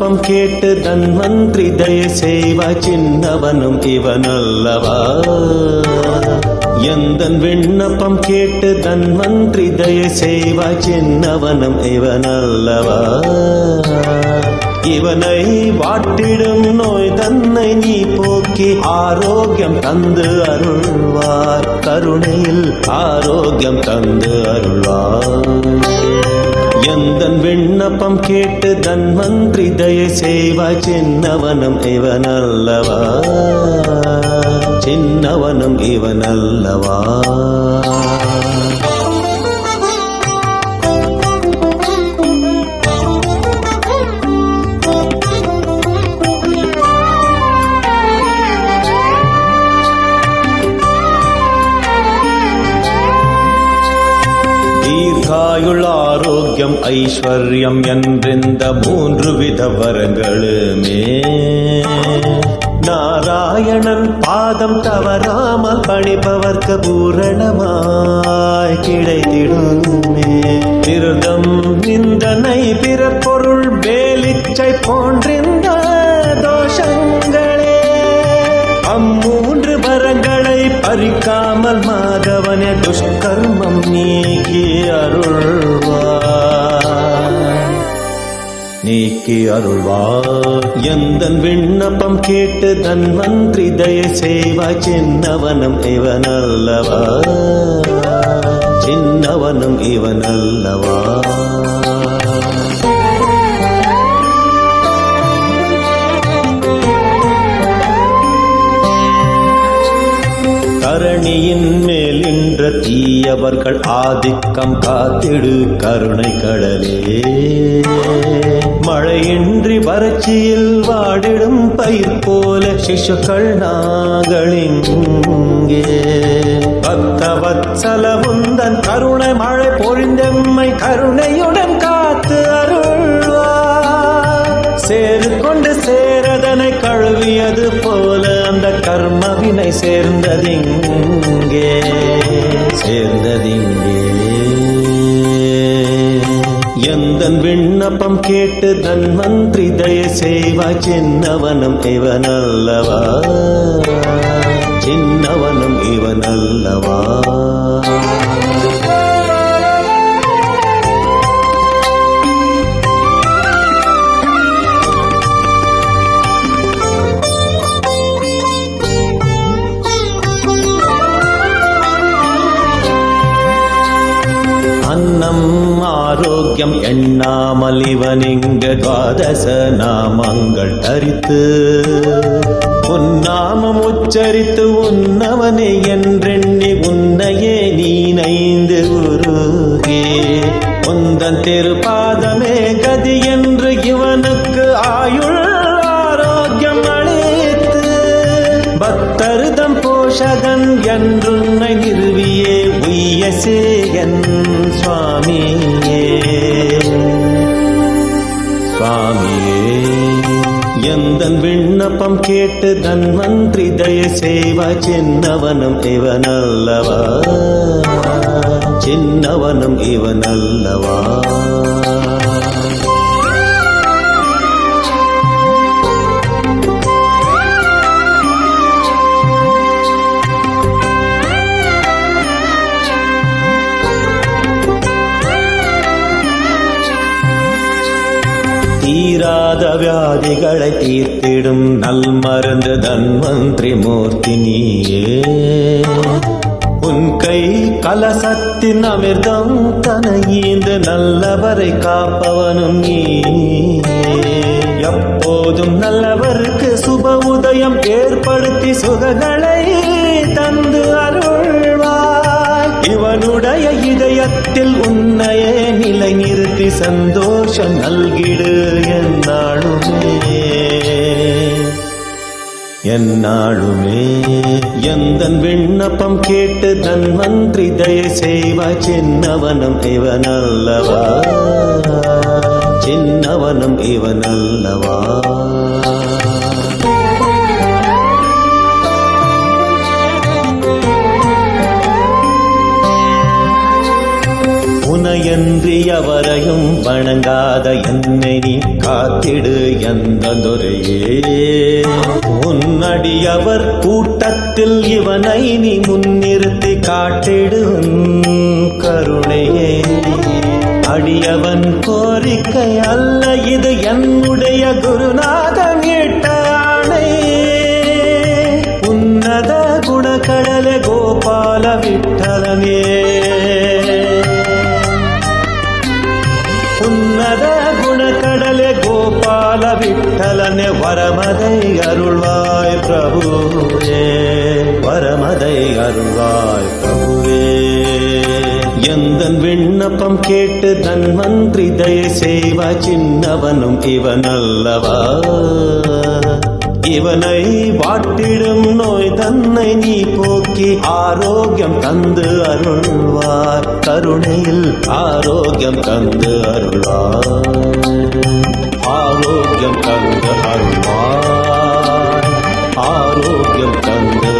விண்ணப்பம் கேட்டு தன்வந்திரி தய செய்வா சின்னவனும் இவனல்லவா எந்தன் விண்ணப்பம் கேட்டு தன்வந்திரி தய செய்வா சின்னவனும் இவனல்லவா இவனை வாட்டிடும் நோய் தன்னை நீ போக்கி ஆரோக்கியம் தந்து அருள்வார் கருணையில் ஆரோக்கியம் தந்து அருள்வார் விண்ணப்பம் கேட்டு தன்வந்திரி தய செய்வா சின்னவனம் இவன் அல்லவா சின்னவனம் இவன் அல்லவா ஆயுள் ஆரோக்கியம் ஐஸ்வர்யம் என்றிந்த மூன்று வித வரங்களுமே நாராயணன் பாதம் தவறாமல் பணிப்பவர்க்கு பூரணமாய் கிடைத்திடுமே. திருதம் நிந்தனை பிறர் பொருள் வேலிச்சை போன்றிருந்த தோஷங்களே. அம்மூன்று வரங்களை பறிக்காமல் மாதவனே துஷ்கர்ம நீக்கி அருள்வார் நீக்கி அருள்வார் எந்தன் விண்ணப்பம் கேட்டு தன் மந்திரி தய செய்வா சின்னவனும் இவன் அல்லவா சின்னவனும் இவன் அல்லவா மேல் நின்ற தீயவர்கள் ஆதிக்கம் காத்திடு கருணை கடலே. மழையின்றி வறட்சியில் வாடிடும் பயிர் போல சிசுக்கள் நாங்களிங்கே பக்த வத்சல முந்தன் கருணை மழை பொழிந்தெம்மை கருணையுடன் கா கர்மவினை சேர்ந்ததிங்கே சேர்ந்ததிங்கே. எந்தன் விண்ணப்பம் கேட்டு தன் மந்திரி தய செய்வா சின்னவனும் இவன் அல்லவா சின்னவனும் இவன் அல்லவா எண்ணாமல் இவனிங்க துவாதச நாமங்கள் தரித்து உன்னாமம் உச்சரித்து உன்னவனே என்றெண்ணி உன்னையே நீ நைந்து உருகே. உந்தன் திருப்பாதமே கதி என்று இவனுக்கு ஆயுள் ஆரோக்கியம் அளித்து பக்தருதம் போஷகன் என்றுன்னை நிறுவியே. உய்ய சேகன் சுவாமியே. சுவாமியே எந்தன் விண்ணப்பம் கேட்டு தன்வந்திரி தய செய்வா சின்னவனும் இவனல்லவா? சின்னவனும் இவனல்லவா வியாதிகளை தீர்த்திடும் நல் மருந்து தன்வந்திரி மூர்த்தி நீயே. உன் கை கலசத்தின் அமிர்தம் தனையீந்து நல்லவரை காப்பவனும் நீ எப்போதும் நல்லவருக்கு சுப உதயம் ஏற்படுத்தி சுகங்களை இதயத்தில் உன்னையே நிலை நிறுத்தி சந்தோஷம் நல்கிடு என்னாளுமே என்னாளுமே எந்தன் விண்ணப்பம் கேட்டு தன் மந்திரி தய செய்வா. சின்னவனும் இவனல்லவா. சின்னவனும் இவனல்லவா. வணங்காத என்னை நீ காத்திடு எந்த துறையே உன்னடியவர் கூட்டத்தில் இவனை நீ முன்னிறுத்தி காட்டிடும் கருணையே. அடியவன் கோரிக்கை அல்ல இது என்னுடைய குருநாதன் இட்டானே உன்னத குணக்கடல கோபால விட்டலனே உன்னத குணக்கடலே கோபால விட்டலனே வரமதை அருள்வாய் பிரபுவே. வரமதை அருள்வாய் பிரபுவே. எந்தன் விண்ணப்பம் கேட்டு தன் மந்திரி தய செய்வா சின்னவனும் இவனல்லவா இவனை வாட்டிடும் நோய் தன்னை நீ போக்கி ஆரோக்கியம் தந்து அருள்வார். கருணையில் ஆரோக்கியம் தந்து அருள்வார். ஆரோக்கியம் தந்து அருள்வார். ஆரோக்கியம் தந்து